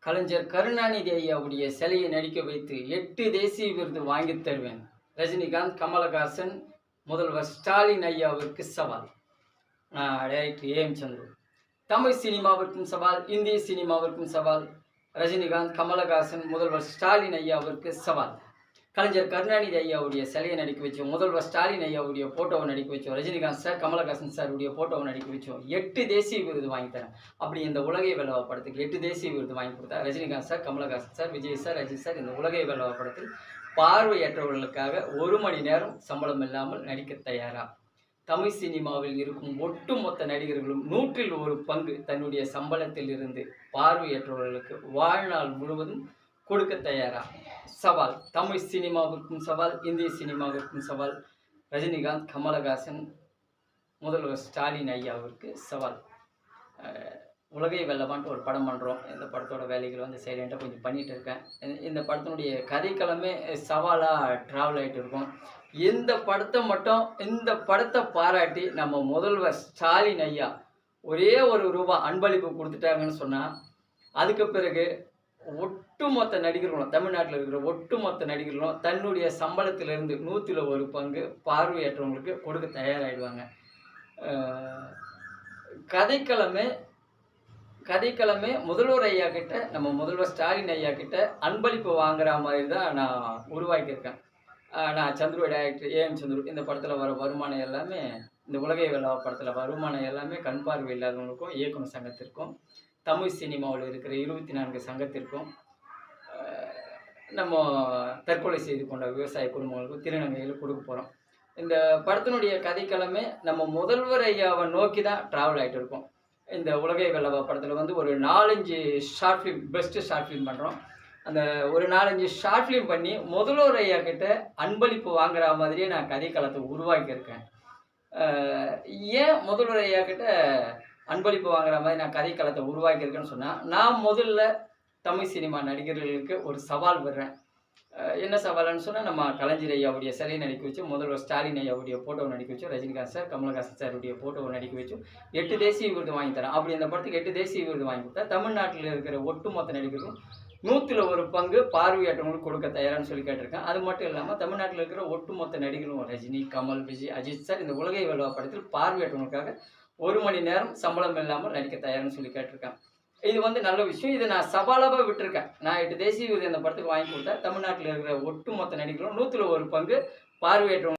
கலைஞர் கருணாநிதி ஐயாவுடைய சிலையை நடிக்க வைத்து எட்டு தேசிய விருது வாங்கித் தருவேன். ரஜினிகாந்த் கமலஹாசன் முதல்வர் ஸ்டாலின் ஐயாவிற்கு சவால். Director AM Chandru. தமிழ் சினிமாவிற்கும் சவால் இந்திய சினிமாவிற்கும் சவால். ரஜினிகாந்த் கமலஹாசன் முதல்வர் ஸ்டாலின் ஐயாவிற்கு சவால். கலைஞர் கருணாநிதி ஐயாவுடைய சிலையை நடிக்க வச்சோம். முதல்வர் ஸ்டாலின் ஐயாவுடைய ஃபோட்டோவை நடிக்க வச்சோம். ரஜினிகாந்த் சார் கமலஹாசன் சாருடைய ஃபோட்டோவை நடிக்க வச்சோம். எட்டு தேசிய விருது வாங்கி தரேன். அப்படி இந்த உலகை வெள்ளவா படத்துக்கு எட்டு தேசிய விருது வாங்கி கொடுத்தா Rajinikanth sir Kamalhaasan sir Vijay sir Rajini sir இந்த உலகை வெள்ளவா படத்தில் பார்வையற்றவர்களுக்காக ஒரு மணி நேரம் சம்பளம் இல்லாமல் நடிக்க தயாரா? தமிழ் சினிமாவில் இருக்கும் ஒட்டுமொத்த நடிகர்களும் நூற்றில் ஒரு பங்கு தன்னுடைய சம்பளத்தில் இருந்து பார்வையற்றவர்களுக்கு வாழ்நாள் முழுவதும் கொடுக்க தயாரா? சவால். தமிழ் சினிமாவிற்கும் சவால் இந்திய சினிமாவிற்கும் சவால். ரஜினிகாந்த் கமலஹாசன் முதல்வர் ஸ்டாலின் ஐயாவிற்கு சவால். உலகை வெல்லவான்ட்டு ஒரு படம் பண்ணுறோம் இந்த படத்தோட வேலைகள் வந்து சைலண்ட்டாக கொஞ்சம் பண்ணிகிட்டு இருக்கேன். இந்த- இந்த படத்தினுடைய கதைக்களமே சவாலாக ட்ராவல் ஆகிட்டு இருக்கும். இந்த படத்தை மட்டும் இந்த படத்தை பாராட்டி நம்ம முதல்வர் ஸ்டாலின் ஐயா ஒரே ஒரு ரூபா அன்பளிப்பு கொடுத்துட்டாங்கன்னு சொன்னால் அதுக்கு பிறகு ஒட்டுமொத்த நடிகர்களும் தமிழ்நாட்டில் இருக்கிற ஒட்டுமொத்த நடிகர்களும் தன்னுடைய சம்பளத்திலிருந்து நூற்றில் ஒரு பங்கு பார்வையற்றவங்களுக்கு கொடுக்க தயாராகிடுவாங்க கதைக்களமே கதைக்களமே முதல்வர் ஐயா கிட்ட நம்ம முதல்வர் ஸ்டாலின் ஐயா கிட்ட அன்பளிப்பு வாங்குற மாதிரி தான் நான் உருவாக்கியிருக்கேன். நான் சந்துரு டேரக்டர் ஏஎம் சந்துரு இந்த படத்தில் வர வருமானம் எல்லாமே இந்த உலகை விழா படத்தில் வருமானம் எல்லாமே கண் பார்வை இல்லாதவங்களுக்கும் இயக்குனர் சங்கத்திற்கும். தமிழ் சினிமாவில் இருக்கிற இருபத்தி நான்கு சங்கத்திற்கும் நம்ம தற்கொலை செய்து கொண்ட விவசாய குடும்பங்களுக்கும் திருநங்கையில் கொடுக்க போகிறோம் இந்த படத்தினுடைய கதைக்களமே நம்ம முதல்வர் ஐயாவை நோக்கி தான் ட்ராவல் ஆகிட்டு இருக்கோம். இந்த உலகை வெள்ளவா படத்தில் வந்து ஒரு நாலஞ்சு short film best short film பண்ணுறோம் அந்த ஒரு நாலஞ்சு ஷார்ட் ஃபிலிம் பண்ணி முதல்வர் ஐயா கிட்ட அன்பளிப்பு வாங்குற மாதிரியே நான் கதைக்களத்தை உருவாக்கியிருக்கேன். ஏன் முதல்வர் ஐயா கிட்ட அன்பளிப்பு வாங்குற மாதிரி நான் கதைக்களத்தை உருவாக்கியிருக்கேன்னு சொன்னால் நான் முதல்ல தமிழ் சினிமா நடிகர்களுக்கு ஒரு சவால் விடுறேன். என்ன சவால்னு சொன்னால் நம்ம கலைஞர் ஐயாவுடைய சிலையை நடிக்க வச்சு முதல்வர் ஸ்டாலின் ஐயாவுடைய ஃபோட்டோவை நடிக்க வச்சு ரஜினிகாந்த் சார் கமலஹாசன் சாருடைய ஃபோட்டோவை நடிக்க வச்சு எட்டு தேசிய விருது வாங்கி தரேன். அப்படி அந்த படத்துக்கு எட்டு தேசிய விருது வாங்கி கொடுத்தா தமிழ்நாட்டில் இருக்கிற ஒட்டுமொத்த நடிகர்களும் நூற்றில் ஒரு பங்கு பார்வையாற்றவங்களுக்கு கொடுக்க தயாரான்னு சொல்லி கேட்டிருக்கேன். அது மட்டும் இல்லாமல் தமிழ்நாட்டில் இருக்கிற ஒட்டுமொத்த நடிகர்களும் ரஜினி கமல் விஜய் அஜித் சார் இந்த உலகை வெல்வா படத்தில் பார்வையாற்றவங்களுக்காக ஒரு மணி நேரம் சம்பளம் இல்லாமல் நடிக்க தயார்னு சொல்லி கேட்டிருக்கேன் இது வந்து நல்ல விஷயம். இதை நான் சவாலாக விட்டுருக்கேன். நான் எட்டு தேசிய விருது இந்த படத்துக்கு வாங்கி கொடுத்தா தமிழ்நாட்டில் இருக்கிற ஒட்டுமொத்த நடிகர்களும் நூற்றில் ஒரு பங்கு பார்வையற்றவங்க